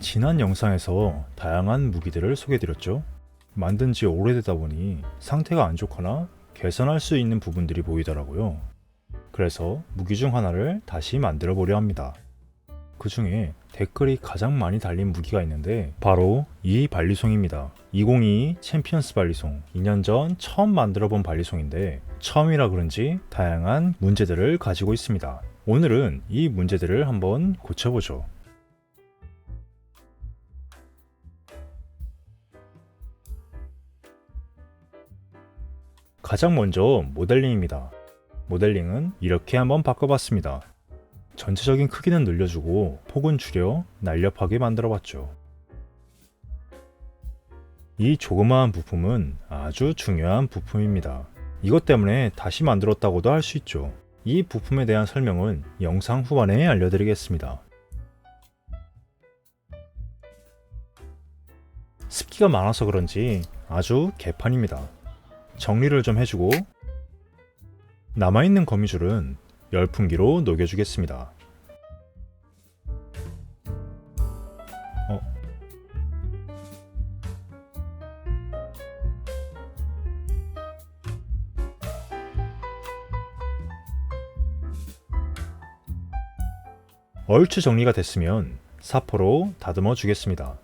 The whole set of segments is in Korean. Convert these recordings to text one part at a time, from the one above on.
지난 영상에서 다양한 무기들을 소개드렸죠. 만든 지 오래되다 보니 상태가 안 좋거나 개선할 수 있는 부분들이 보이더라고요. 그래서 무기 중 하나를 다시 만들어 보려 합니다. 그 중에 댓글이 가장 많이 달린 무기가 있는데 바로 이 발리송입니다. 2022 챔피언스 발리송. 2년 전 처음 만들어 본 발리송인데 처음이라 그런지 다양한 문제들을 가지고 있습니다. 오늘은 이 문제들을 한번 고쳐보죠. 가장 먼저 모델링입니다. 모델링은 이렇게 한번 바꿔봤습니다. 전체적인 크기는 늘려주고 폭은 줄여 날렵하게 만들어봤죠. 이 조그마한 부품은 아주 중요한 부품입니다. 이것 때문에 다시 만들었다고도 할 수 있죠. 이 부품에 대한 설명은 영상 후반에 알려드리겠습니다. 습기가 많아서 그런지 아주 개판입니다. 정리를 좀 해주고 남아있는 거미줄은 열풍기로 녹여주겠습니다. 어? 얼추 정리가 됐으면 사포로 다듬어 주겠습니다.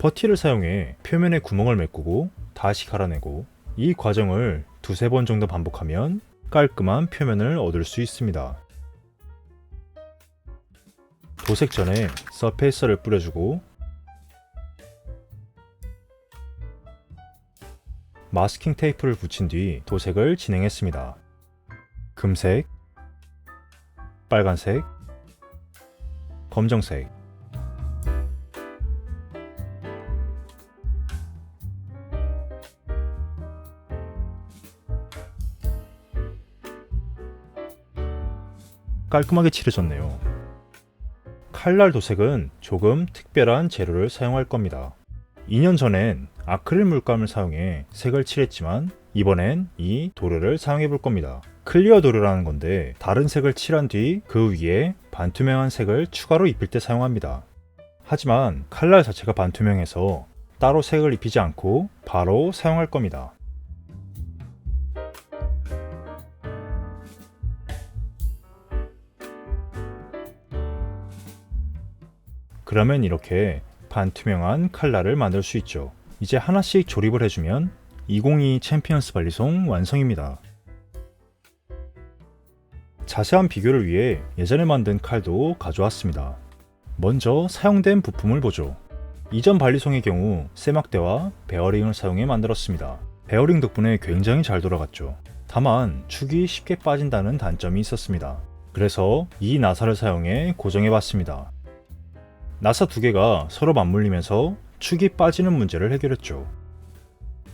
버티를 사용해 표면에 구멍을 메꾸고 다시 갈아내고 이 과정을 두세 번 정도 반복하면 깔끔한 표면을 얻을 수 있습니다. 도색 전에 서페이서를 뿌려주고 마스킹 테이프를 붙인 뒤 도색을 진행했습니다. 금색, 빨간색, 검정색, 깔끔하게 칠해졌네요. 칼날 도색은 조금 특별한 재료를 사용할 겁니다. 2년 전엔 아크릴 물감을 사용해 색을 칠했지만 이번엔 이 도료를 사용해 볼 겁니다. 클리어 도료라는 건데 다른 색을 칠한 뒤 그 위에 반투명한 색을 추가로 입힐 때 사용합니다. 하지만 칼날 자체가 반투명해서 따로 색을 입히지 않고 바로 사용할 겁니다. 그러면 이렇게 반투명한 칼날을 만들 수 있죠. 이제 하나씩 조립을 해주면 2022 챔피언스 발리송 완성입니다. 자세한 비교를 위해 예전에 만든 칼도 가져왔습니다. 먼저 사용된 부품을 보죠. 이전 발리송의 경우 세막대와 베어링을 사용해 만들었습니다. 베어링 덕분에 굉장히 잘 돌아갔죠. 다만 축이 쉽게 빠진다는 단점이 있었습니다. 그래서 이 나사를 사용해 고정해 봤습니다. 나사 두 개가 서로 맞물리면서 축이 빠지는 문제를 해결했죠.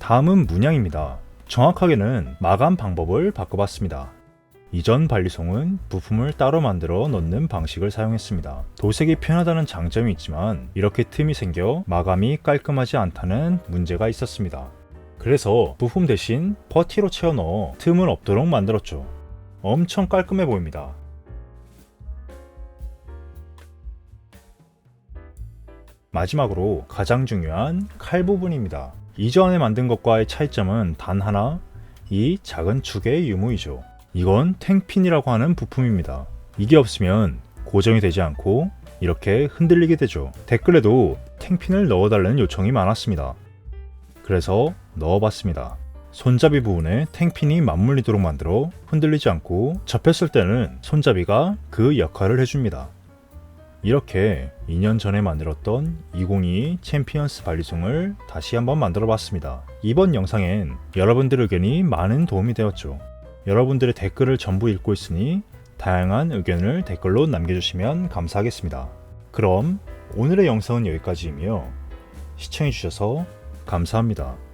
다음은 문양입니다. 정확하게는 마감 방법을 바꿔봤습니다. 이전 발리송은 부품을 따로 만들어 넣는 방식을 사용했습니다. 도색이 편하다는 장점이 있지만 이렇게 틈이 생겨 마감이 깔끔하지 않다는 문제가 있었습니다. 그래서 부품 대신 퍼티로 채워 넣어 틈을 없도록 만들었죠. 엄청 깔끔해 보입니다. 마지막으로 가장 중요한 칼 부분입니다. 이전에 만든 것과의 차이점은 단 하나, 이 작은 축의 유무이죠. 이건 탱핀이라고 하는 부품입니다. 이게 없으면 고정이 되지 않고 이렇게 흔들리게 되죠. 댓글에도 탱핀을 넣어달라는 요청이 많았습니다. 그래서 넣어봤습니다. 손잡이 부분에 탱핀이 맞물리도록 만들어 흔들리지 않고 접혔을 때는 손잡이가 그 역할을 해줍니다. 이렇게 2년 전에 만들었던 2022 챔피언스 발리송을 다시 한번 만들어 봤습니다. 이번 영상엔 여러분들 의견이 많은 도움이 되었죠. 여러분들의 댓글을 전부 읽고 있으니 다양한 의견을 댓글로 남겨주시면 감사하겠습니다. 그럼 오늘의 영상은 여기까지이며 시청해주셔서 감사합니다.